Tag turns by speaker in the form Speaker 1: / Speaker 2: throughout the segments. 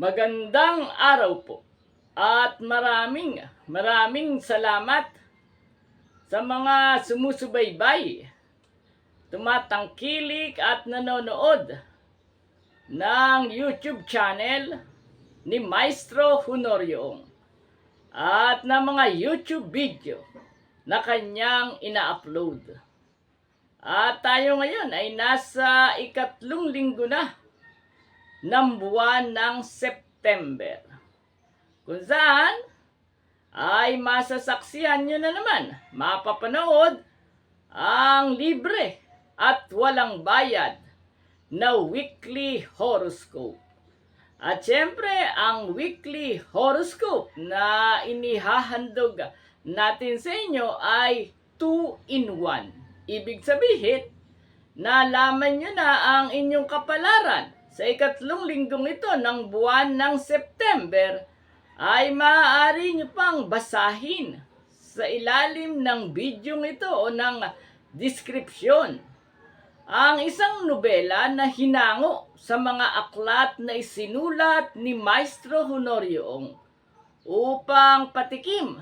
Speaker 1: Magandang araw po. At maraming, maraming salamat sa mga sumusubaybay, tumatangkilik at nanonood ng YouTube channel ni Maestro Honorio at ng mga YouTube video na kanyang ina-upload. At tayo ngayon ay nasa ikatlong linggo na ng buwan ng September. Kung saan ay masasaksihan nyo na naman, mapapanood ang libre at walang bayad na weekly horoscope. At syempre, ang weekly horoscope na inihahandog natin sa inyo ay 2-in-1. Ibig sabihin, nalaman nyo na ang inyong kapalaran sa ikatlong linggong ito ng buwan ng September ay maaari nyo pang basahin sa ilalim ng bidyong ito o ng description. Ang isang nobela na hinango sa mga aklat na isinulat ni Maestro Honorioong upang patikim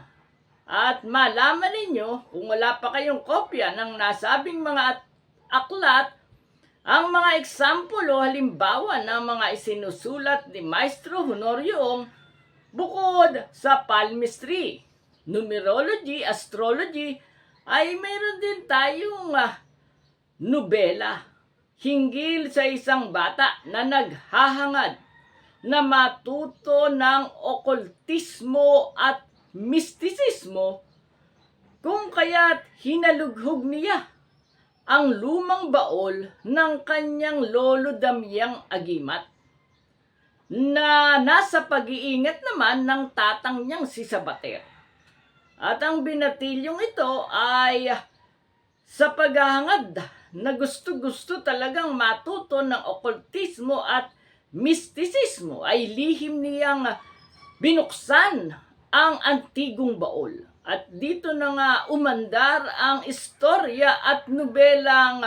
Speaker 1: at malaman ninyo kung wala pa kayong kopya ng nasabing mga at- aklat ang mga example o halimbawa ng mga isinusulat ni Maestro Honorioong bukod sa palmistry, numerology, astrology, ay mayroon din tayong ah, nobela hinggil sa isang bata na naghahangad na matuto ng okultismo at mistisismo kung kaya't hinalughog niya ang lumang baol ng kanyang lolo Damyang Agimat na nasa pag-iingat naman ng tatang niyang si Sabater. At ang binatilyong ito ay sa paghahangad na gusto-gusto talagang matuto ng okultismo at mistisismo ay lihim niyang binuksan ang antigong baol. At dito na nga umandar ang istorya at nobelang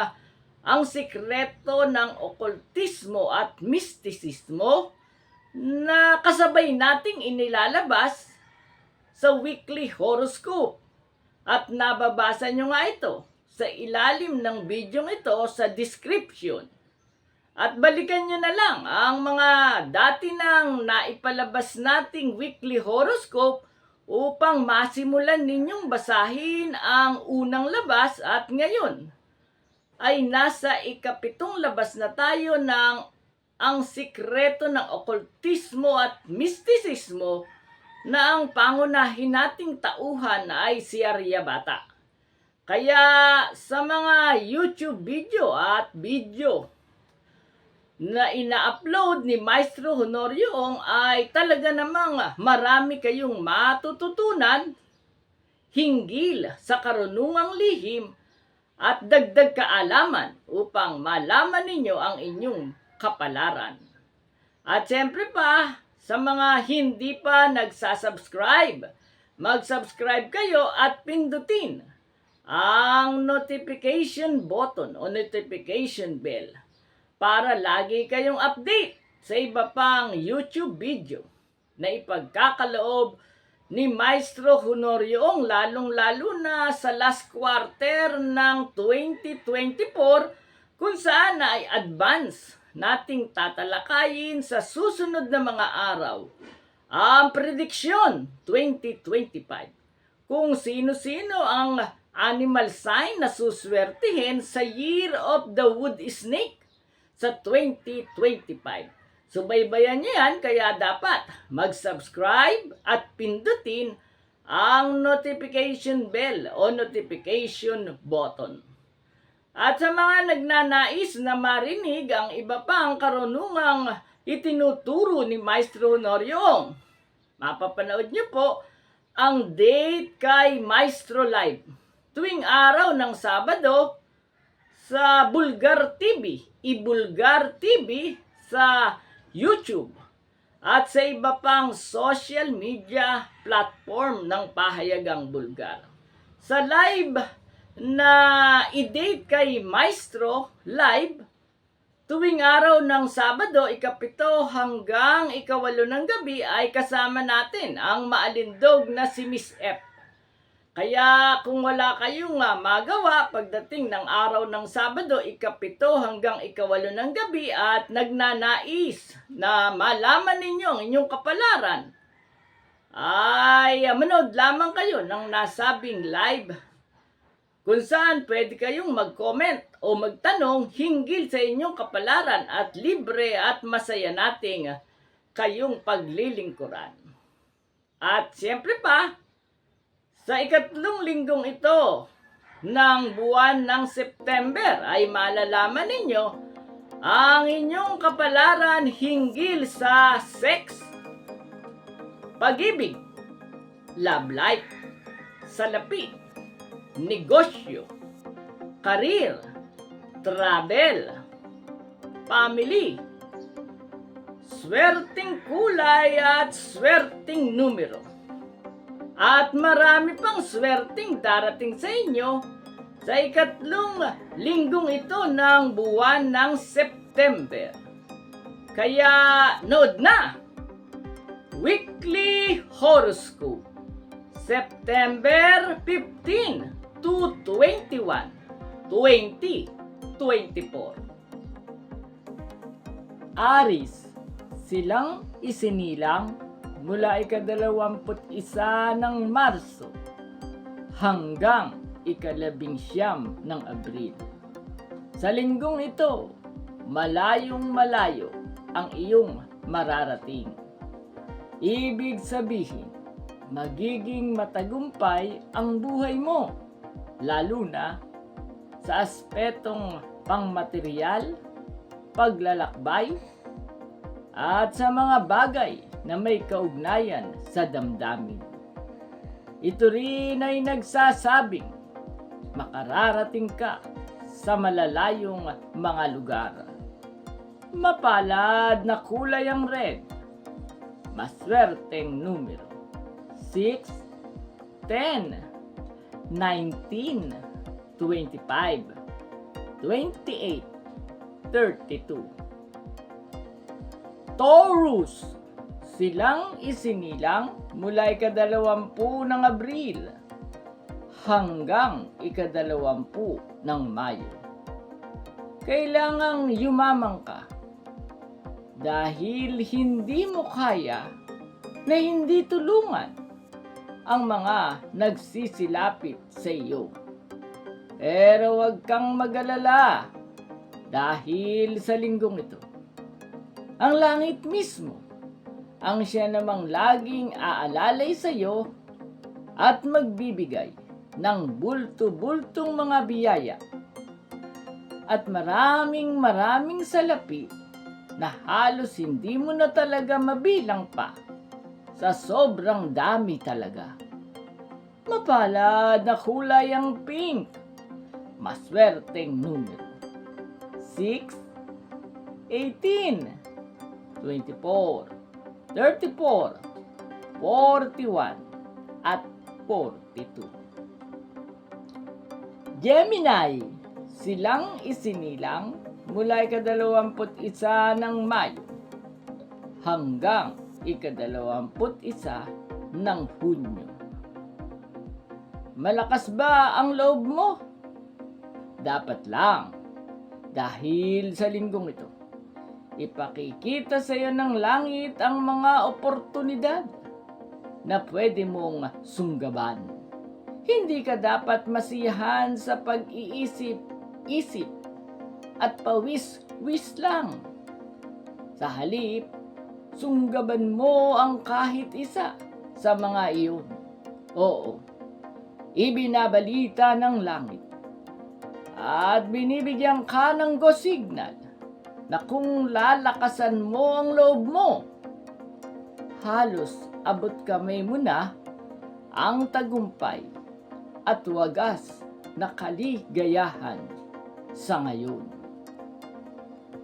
Speaker 1: ang sikreto ng okultismo at mistisismo na kasabay nating inilalabas sa weekly horoscope. At nababasa nyo nga ito sa ilalim ng video ito sa description. At balikan nyo na lang ang mga dati nang naipalabas nating weekly horoscope upang masimulan ninyong basahin ang unang labas at ngayon ay nasa ikapitong labas na tayo ng ang sikreto ng okultismo at mistisismo na ang pangunahin nating tauhan ay si Aryabata. Kaya sa mga YouTube video at video na ina-upload ni Maestro Honorioong ay talaga namang marami kayong matututunan hinggil sa karunungang lihim at dagdag kaalaman upang malaman ninyo ang inyong kapalaran. At siyempre pa, sa mga hindi pa nagsasubscribe, mag-subscribe kayo at pindutin ang notification button o notification bell para lagi kayong update sa iba pang YouTube video na ipagkakaloob ni Maestro Honorioong lalong-lalo na sa last quarter ng 2024 kung saan ay advance nating tatalakayin sa susunod na mga araw ang prediksyon 2025 kung sino-sino ang animal sign na suswertihin sa Year of the Wood Snake sa 2025. Subaybayan niyo yan kaya dapat mag-subscribe at pindutin ang notification bell o notification button. At sa mga nagnanais na marinig ang iba pang karunungang itinuturo ni Maestro Honorio, mapapanood niyo po ang date kay Maestro Live tuwing araw ng Sabado sa Bulgar TV, i-Bulgar TV sa YouTube at sa iba pang social media platform ng pahayagang Bulgar. Sa live na i-date kay Maestro live Tuwing araw ng Sabado, ikapito hanggang ikawalo ng gabi ay kasama natin ang maalindog na si Miss F. Kaya kung wala kayong ah, magawa pagdating ng araw ng Sabado, ikapito hanggang ikawalo ng gabi at nagnanais na malaman ninyo ang inyong kapalaran, ay ah, manood lamang kayo ng nasabing live kung saan pwede kayong mag-comment o magtanong hinggil sa inyong kapalaran at libre at masaya nating kayong paglilingkuran. At siyempre pa, sa ikatlong linggong ito ng buwan ng September ay malalaman ninyo ang inyong kapalaran hinggil sa sex, pag-ibig, love life, salapi, negosyo, karir, travel, family, swerting kulay at swerting numero. At marami pang swerting darating sa inyo sa ikatlong linggong ito ng buwan ng September. Kaya nood na! Weekly Horoscope September 15 to 21, 2024. Aris, silang isinilang mula ikadalawamput isa ng Marso hanggang ikalabing siyam ng Abril. Sa linggong ito, malayong malayo ang iyong mararating. Ibig sabihin, magiging matagumpay ang buhay mo, lalo na sa aspetong pangmaterial, paglalakbay, at sa mga bagay na may kaugnayan sa damdamin. Ito rin ay nagsasabing makararating ka sa malalayong mga lugar. Mapalad na kulay ang red, maswerteng numero. 6, 10, 19, 25, 28, 32. Taurus, silang isinilang mula ikadalawampu ng Abril hanggang ikadalawampu ng Mayo. Kailangang yumamang ka dahil hindi mo kaya na hindi tulungan ang mga nagsisilapit sa iyo. Pero huwag kang magalala dahil sa linggong ito. Ang langit mismo ang siya namang laging aalalay sa iyo at magbibigay ng bulto-bultong mga biyaya at maraming maraming salapi na halos hindi mo na talaga mabilang pa sa sobrang dami talaga. Mapalad na kulay ang pink. Maswerteng numero. 6, 18, 24, 34, 41, at 42. Gemini, silang isinilang mula ikadalawamput isa ng Mayo hanggang ikadalawamput isa ng Hunyo. Malakas ba ang loob mo? Dapat lang dahil sa linggong ito ipakikita sa iyo ng langit ang mga oportunidad na pwede mong sunggaban. Hindi ka dapat masiyahan sa pag-iisip-isip at pawis-wis lang. Sa halip, sunggaban mo ang kahit isa sa mga iyon. Oo, ibinabalita ng langit at binibigyan ka ng go signal na kung lalakasan mo ang loob mo, halos abot kamay mo na ang tagumpay at wagas na kaligayahan sa ngayon.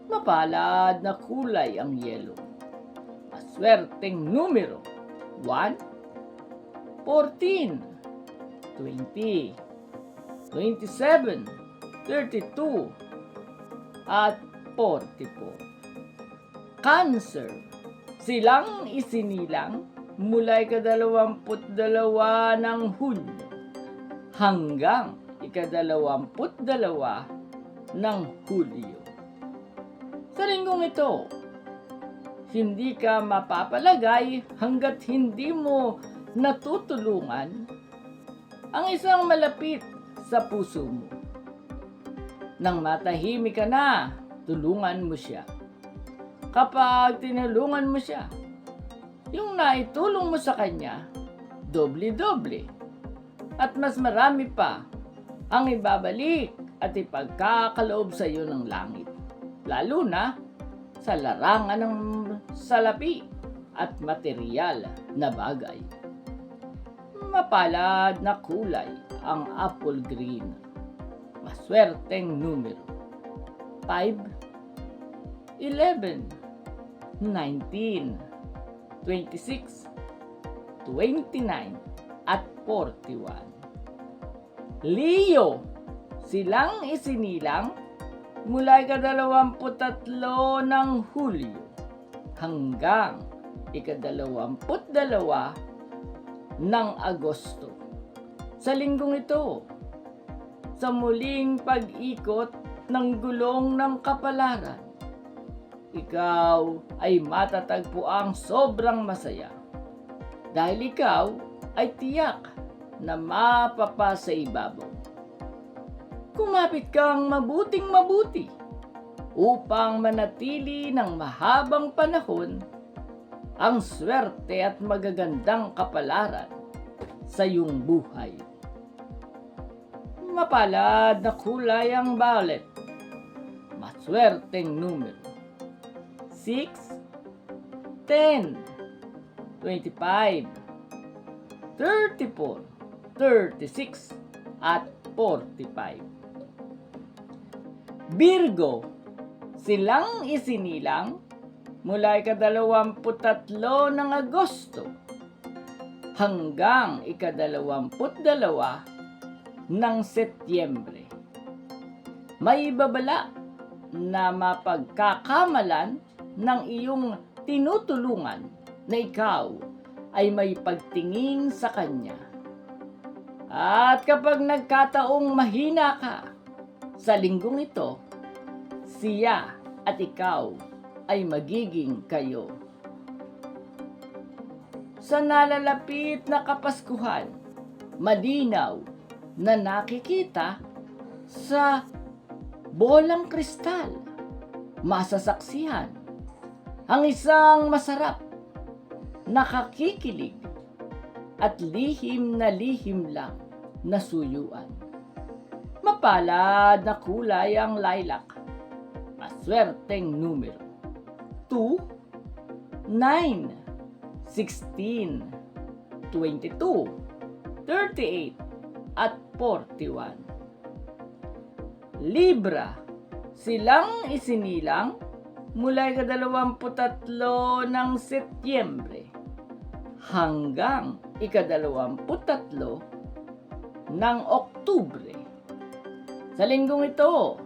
Speaker 1: Mapalad na kulay ang yelo. Maswerteng numero 1, 14, 20, 27, 32, at 44. Cancer. Silang isinilang mula ikadalawamput dalawa ng Hunyo hanggang ikadalawamput dalawa ng Hulyo. Sa linggong ito, hindi ka mapapalagay hanggat hindi mo natutulungan ang isang malapit sa puso mo. Nang matahimik ka na, tulungan mo siya. Kapag tinulungan mo siya, yung naitulong mo sa kanya, doble-doble. At mas marami pa ang ibabalik at ipagkakaloob sa iyo ng langit. Lalo na sa larangan ng salapi at material na bagay. Mapalad na kulay ang apple green. Maswerteng numero. 5, 11, 19, 26, 29, at 41. Leo, silang isinilang mula ikadalawamput-tatlo ng Hulyo hanggang ikadalawamput-dalawa ng Agosto. Sa linggong ito, sa muling pag-ikot ng gulong ng kapalaran, ikaw ay matatagpo ang sobrang masaya. Dahil ikaw ay tiyak na mapapa sa ibabaw. Kumapit kang mabuting mabuti upang manatili ng mahabang panahon ang swerte at magagandang kapalaran sa iyong buhay. Mapalad na kulay ang violet. Maswerteng numero. 6, 10, 25, 34, 36, at 45. Virgo, silang isinilang mula ikadalawamput-tatlo ng Agosto hanggang ikadalawamput-dalawa ng Setyembre. May babala na mapagkakamalan ng iyong tinutulungan na ikaw ay may pagtingin sa kanya. At kapag nagkataong mahina ka sa linggong ito, siya at ikaw ay magiging kayo. Sa nalalapit na kapaskuhan, malinaw na nakikita sa bolang kristal, masasaksihan ang isang masarap, nakakikilig at lihim na lihim lang na suyuan. Mapalad na kulay ang lilac, maswerteng numero. 2, 9, 16, 22, 38, at 41. Libra, silang isinilang mula ikadalawamput-tatlo ng Setyembre hanggang ikadalawamput-tatlo ng Oktubre. Sa linggong ito,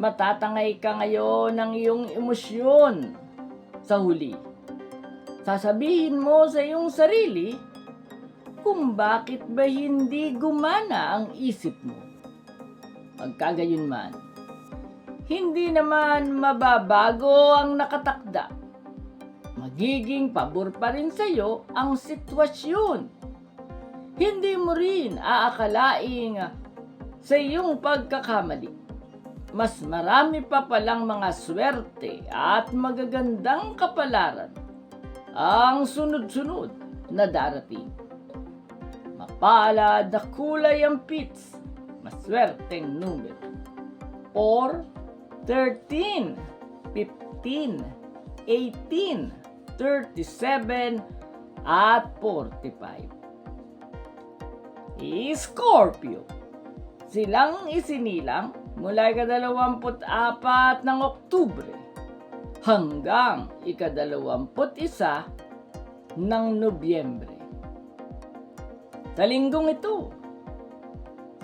Speaker 1: matatangay ka ngayon ng iyong emosyon sa huli. Sasabihin mo sa iyong sarili kung bakit ba hindi gumana ang isip mo. Magkagayon man, hindi naman mababago ang nakatakda. Magiging pabor pa rin sa iyo ang sitwasyon. Hindi mo rin aakalaing sa iyong pagkakamali. Mas marami pa palang mga swerte at magagandang kapalaran ang sunod-sunod na darating. Mapalad na kulay ang pits, maswerteng numero. 4, 13, 15, 18, 37, at 45. Scorpio. Silang isinilang mula ikadalawamput apat ng Oktubre hanggang ikadalawamput isa ng Nobyembre. Sa linggong ito,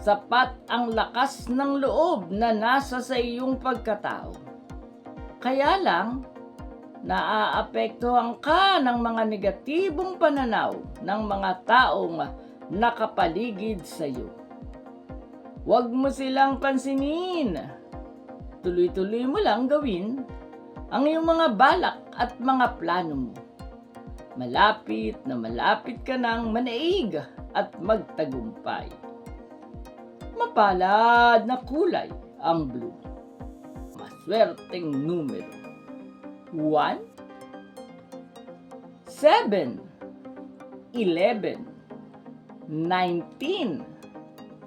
Speaker 1: sapat ang lakas ng loob na nasa sa iyong pagkatao Kaya lang, naaapektuhan ka ng mga negatibong pananaw ng mga taong nakapaligid sa iyo. Huwag mo silang pansinin. Tuloy-tuloy mo lang gawin ang iyong mga balak at mga plano mo. Malapit na malapit ka ng manaig at magtagumpay. Mapalad na kulay ang blue. Maswerteng numero. 1 7 11 19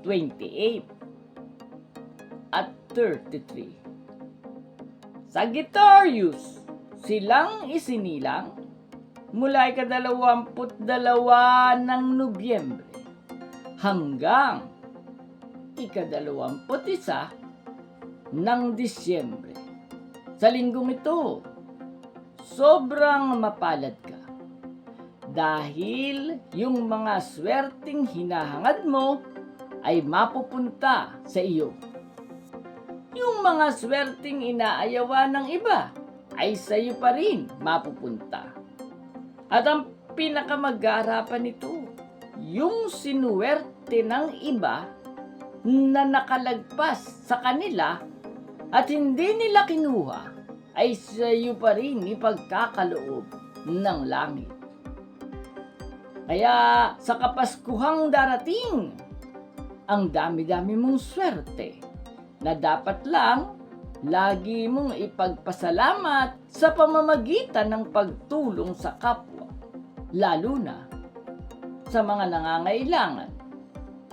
Speaker 1: 28 at 33 Sagittarius silang isinilang mula ikadalawamput dalawa ng Nobyembre hanggang ikadalawamput isa ng Disyembre. Sa linggong ito, sobrang mapalad ka. Dahil yung mga swerteng hinahangad mo ay mapupunta sa iyo. Yung mga swerteng inaayawan ng iba ay sa iyo pa rin mapupunta. At ang pinakamag-aarapan nito, yung sinuwerte ng iba na nakalagpas sa kanila at hindi nila kinuha ay sa iyo pa rin ipagkakaloob ng langit. Kaya sa kapaskuhang darating, ang dami-dami mong swerte na dapat lang lagi mong ipagpasalamat sa pamamagitan ng pagtulong sa kapwa, lalo na sa mga nangangailangan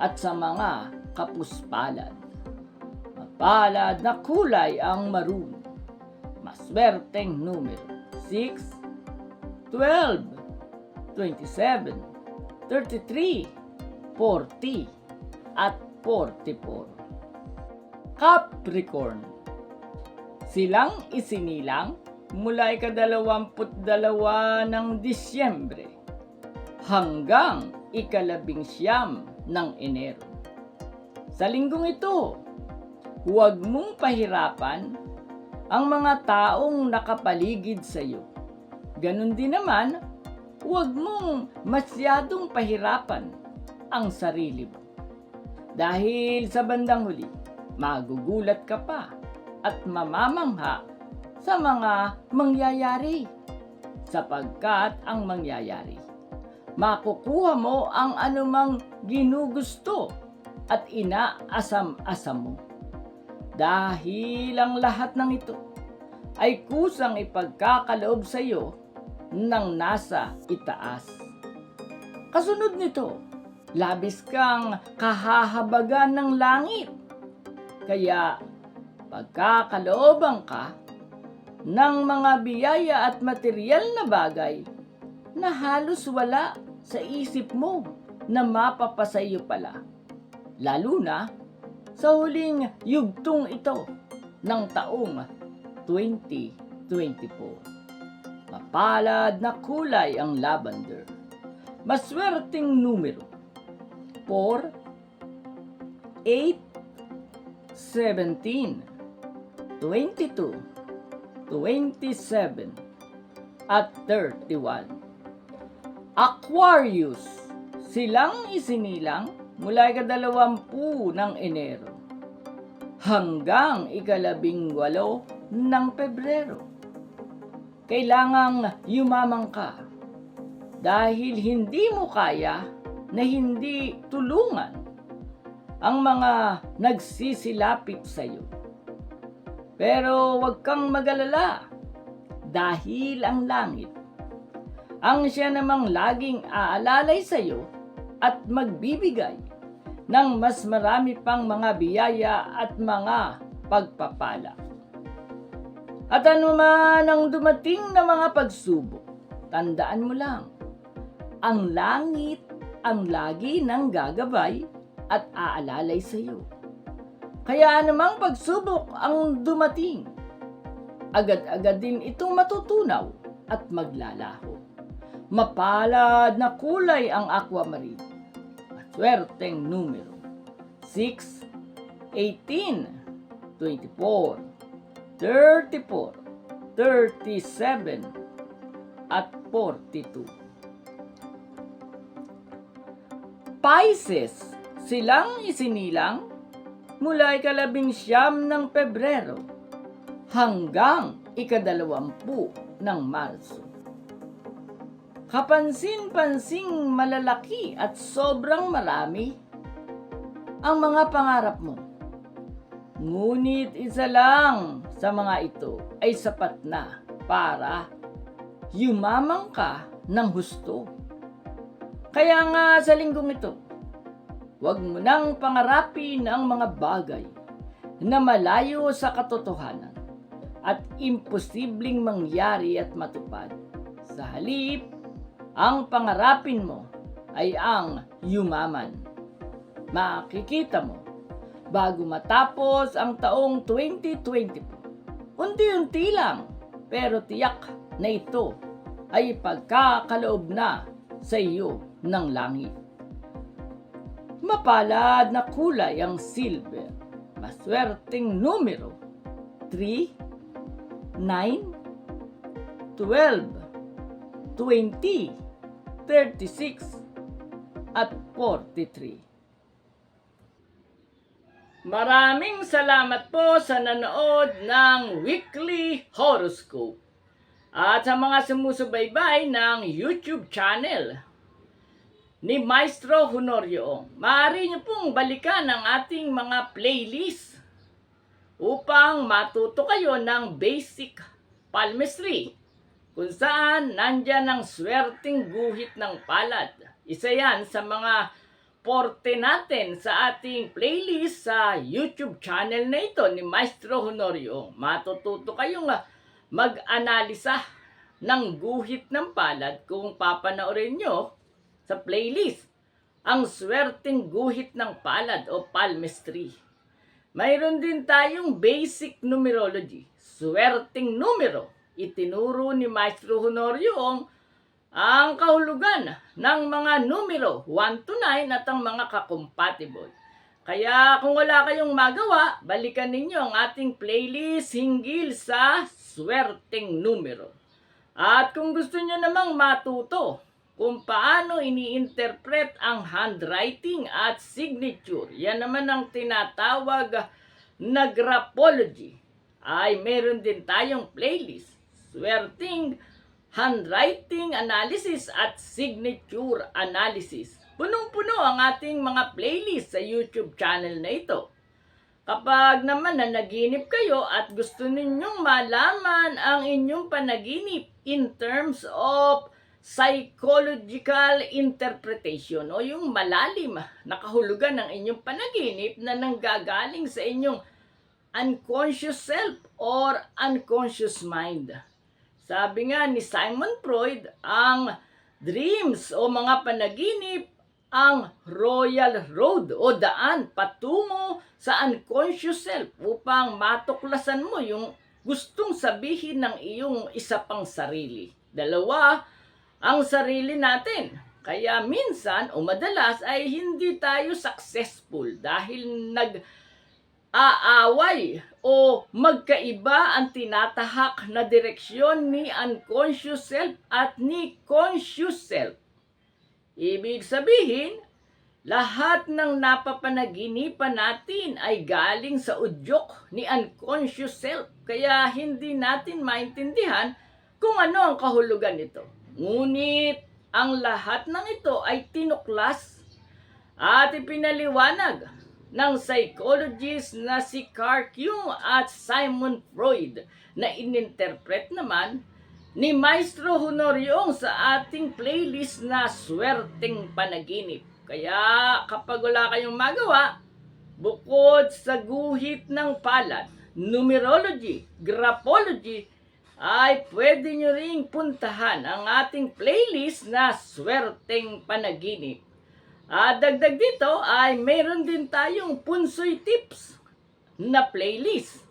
Speaker 1: at sa mga kapuspalad. Mapalad na kulay ang maroon. Maswerteng numero 6, 12, 27, 33, 40, at 44. Capricorn Silang isinilang mula ikadalawamput dalawa ng Disyembre hanggang ikalabing siyam ng Enero. Sa linggong ito, huwag mong pahirapan ang mga taong nakapaligid sa iyo. Ganon din naman, huwag mong masyadong pahirapan ang sarili mo. Dahil sa bandang huli, magugulat ka pa at mamamangha sa mga mangyayari. Sapagkat ang mangyayari, makukuha mo ang anumang ginugusto at inaasam-asam mo. Dahil ang lahat ng ito ay kusang ipagkakaloob sa iyo ng nasa itaas. Kasunod nito, labis kang kahahabagan ng langit. Kaya pagkakalooban ka ng mga biyaya at material na bagay na halos wala sa isip mo na mapapasayo pala. Lalo na sa huling yugtong ito ng taong 2024. Mapalad na kulay ang lavender. Maswerteng numero 4, 8, 17, 22, 27, at 31. Aquarius, silang isinilang mula ikadalawampu ng Enero hanggang ikalabing walo ng Pebrero. Kailangang yumamang ka dahil hindi mo kaya na hindi tulungan ang mga nagsisilapit sa iyo. Pero huwag kang magalala dahil ang langit ang siya namang laging aalalay sa iyo at magbibigay ng mas marami pang mga biyaya at mga pagpapala. At ano man ang dumating na mga pagsubok, tandaan mo lang, ang langit ang lagi nang gagabay at aalalay sa iyo. Kaya anumang pagsubok ang dumating, agad-agad din itong matutunaw at maglalaho. Mapalad na kulay ang aquamarine. Maswerteng numero 6, 18, 24, 34, 37 at 42. Pisces, silang isinilang mula ikalabing siyam ng Pebrero hanggang ikadalawampu ng Marso. Kapansin-pansing malalaki at sobrang marami ang mga pangarap mo. Ngunit isa lang sa mga ito ay sapat na para yumamang ka ng husto. Kaya nga sa linggong ito, huwag mo nang pangarapin ang mga bagay na malayo sa katotohanan at imposibleng mangyari at matupad. Sa halip, ang pangarapin mo ay ang yumaman. Makikita mo bago matapos ang taong 2020. Unti-unti lang, pero tiyak na ito ay pagkakaloob na sa iyo ng langit. Mapalad na kulay ang silver. Maswerteng numero 3, 9, 12, 20, 36, at 43. Maraming salamat po sa nanood ng Weekly Horoscope at sa mga sumusubaybay ng YouTube channel ni Maestro Honorio. Maaari niyo pong balikan ang ating mga playlist upang matuto kayo ng basic palmistry kung saan nandyan ang swerting guhit ng palad. Isa yan sa mga porte natin sa ating playlist sa YouTube channel na ito ni Maestro Honorio. Matututo kayong mag-analisa ng guhit ng palad kung papanoorin nyo sa playlist ang swerteng guhit ng palad o palmistry. Mayroon din tayong basic numerology, swerteng numero. Itinuro ni Maestro Honorio ang ang kahulugan ng mga numero 1 to 9 at ang mga kakompatible. Kaya kung wala kayong magawa, balikan ninyo ang ating playlist hinggil sa swerteng numero. At kung gusto nyo namang matuto kung paano ini-interpret ang handwriting at signature, yan naman ang tinatawag na graphology, ay meron din tayong playlist. Swerting handwriting analysis at signature analysis. Punong-puno ang ating mga playlist sa YouTube channel na ito. Kapag naman nanaginip kayo at gusto ninyong malaman ang inyong panaginip in terms of psychological interpretation o yung malalim na kahulugan ng inyong panaginip na nanggagaling sa inyong unconscious self or unconscious mind. Sabi nga ni Simon Freud, ang dreams o mga panaginip ang royal road o daan patungo sa unconscious self upang matuklasan mo yung gustong sabihin ng iyong isa pang sarili. Dalawa, ang sarili natin. Kaya minsan o madalas ay hindi tayo successful dahil nag aaway o magkaiba ang tinatahak na direksyon ni unconscious self at ni conscious self. Ibig sabihin, lahat ng napapanaginipan natin ay galing sa udyok ni unconscious self. Kaya hindi natin maintindihan kung ano ang kahulugan nito. Ngunit ang lahat ng ito ay tinuklas at ipinaliwanag ng psychologist na si Carl Jung at Simon Freud na ininterpret naman ni Maestro Honorio sa ating playlist na Swerteng Panaginip. Kaya kapag wala kayong magawa, bukod sa guhit ng palad, numerology, graphology, ay pwede nyo ring puntahan ang ating playlist na Swerteng Panaginip. At dagdag dito ay mayroon din tayong punsoy tips na playlist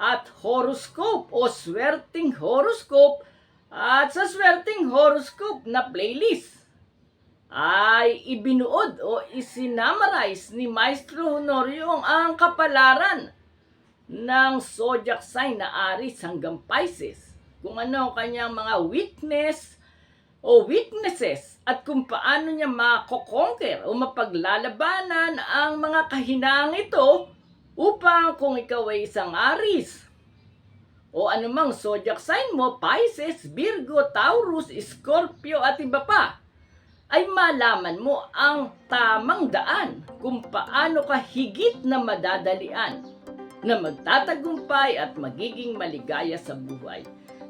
Speaker 1: at horoscope o swerting horoscope at sa swerting horoscope na playlist ay ibinuod o isinamarize ni Maestro Honorio ang kapalaran ng zodiac sign na Aries hanggang Pisces. kung ano ang kanyang mga weakness o weaknesses at kung paano niya makokonquer o mapaglalabanan ang mga kahinang ito upang kung ikaw ay isang Aris o anumang zodiac sign mo, Pisces, Virgo, Taurus, Scorpio at iba pa, ay malaman mo ang tamang daan kung paano ka higit na madadalian na magtatagumpay at magiging maligaya sa buhay.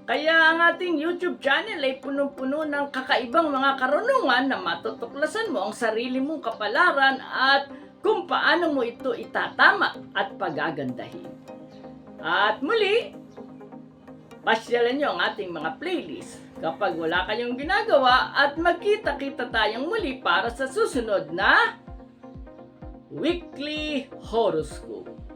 Speaker 1: Kaya ang ating YouTube channel ay punong-puno ng kakaibang mga karunungan na matutuklasan mo ang sarili mong kapalaran at kung paano mo ito itatama at pagagandahin. At muli, pasyalan nyo ang ating mga playlist kapag wala kayong ginagawa at magkita-kita tayong muli para sa susunod na Weekly Horoscope.